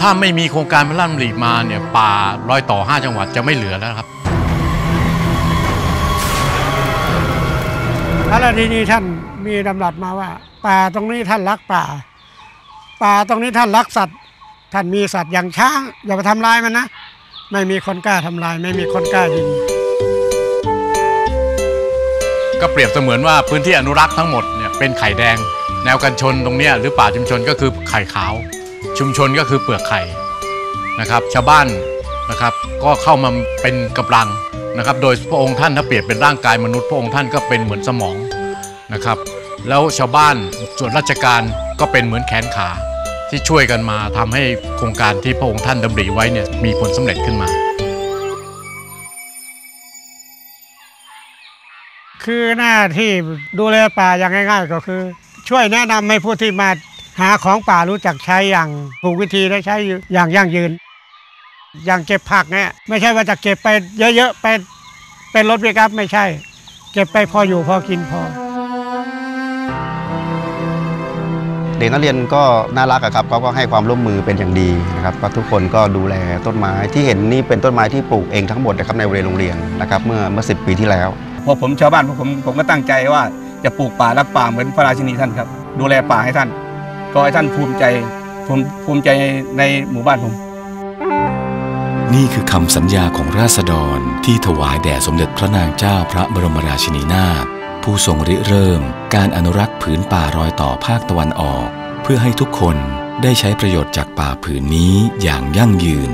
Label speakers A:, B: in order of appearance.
A: ถ้าไม่มีโครงการพระราชดำริมาเนี่ยป่ารอยต่อ 5 จังหวัดจะไม่เหลือแล้วครับ
B: พระราชินีท่านมีดำรัสมาว่า ป่าตรงนี้ท่านรักป่า ป่าตรงนี้ท่านรักสัตว์ ท่านมีสัตว์อย่างช้าง อย่าไปทำลายมันนะ ไม่มีคนกล้าทำลาย ไม่มีคนกล้ายิง
A: ก็เปรียบเสมือนว่าพื้นที่อนุรักษ์ทั้งหมดเนี่ยเป็นไข่แดง แนวกันชนตรงเนี้ยหรือป่าชุมชนก็คือไข่ขาว ชุมชนก็คือเปลือกไข่นะครับ ชาวบ้านนะครับ ก็เข้ามาเป็นกำลังนะครับ โดยพระองค์ท่านถ้าเปรียบเป็นร่างกายมนุษย์พระองค์ท่านก็เป็นเหมือนสมองนะครับ แล้วชาวบ้านส่วนราชการก็เป็นเหมือนแขนขาที่ช่วยกันมาทำให้โครงการที่พระองค์ท่านดำริไว้เนี่ยมีผลสำเร็จขึ้นมา
B: คือหน้าที่ดูแลป่าอย่างง่าย ๆ ก็คือ ช่วยแนะนำให้ผู้ที่มา หาของป่ารู้จักใช้อย่างถูกวิธีและใช้อย่างยั่งยืน อย่างเก็บผักเนี่ยไม่ใช่ว่าจะเก็บไปเยอะๆไปเป็นรถปิกอัพไม่ใช่ เก็บไปพออยู่พอกินพอ
C: เด็กนักเรียนก็น่ารักอะครับเขาก็ให้ความร่วมมือเป็นอย่างดีนะครับก็ทุกคนก็ดูแลต้นไม้ที่เห็นนี่เป็นต้นไม้ที่ปลูกเองทั้งหมดนะครับในบริเวณโรงเรียนนะครับเมื่อเมื่อสิปีที่แล้ว
D: พอผมชาวบ้านพวกผมผมก็ตั้งใจว่าจะปลูกป่ารักป่าเหมือนพระราชินีท่านครับ ดูแลป่าให้ท่าน ขอให้ท่านภูมิใจภูมิภูมิใจในหมู่บ้านผม
E: นี่คือคำสัญญาของราษฎรที่ถวายแด่สมเด็จพระนางเจ้าพระบรมราชินีนาถผู้ทรงริเริ่ม การอนุรักษ์ผืนป่ารอยต่อภาคตะวันออก เพื่อให้ทุกคนได้ใช้ประโยชน์จากป่าผืนนี้อย่างยั่งยืน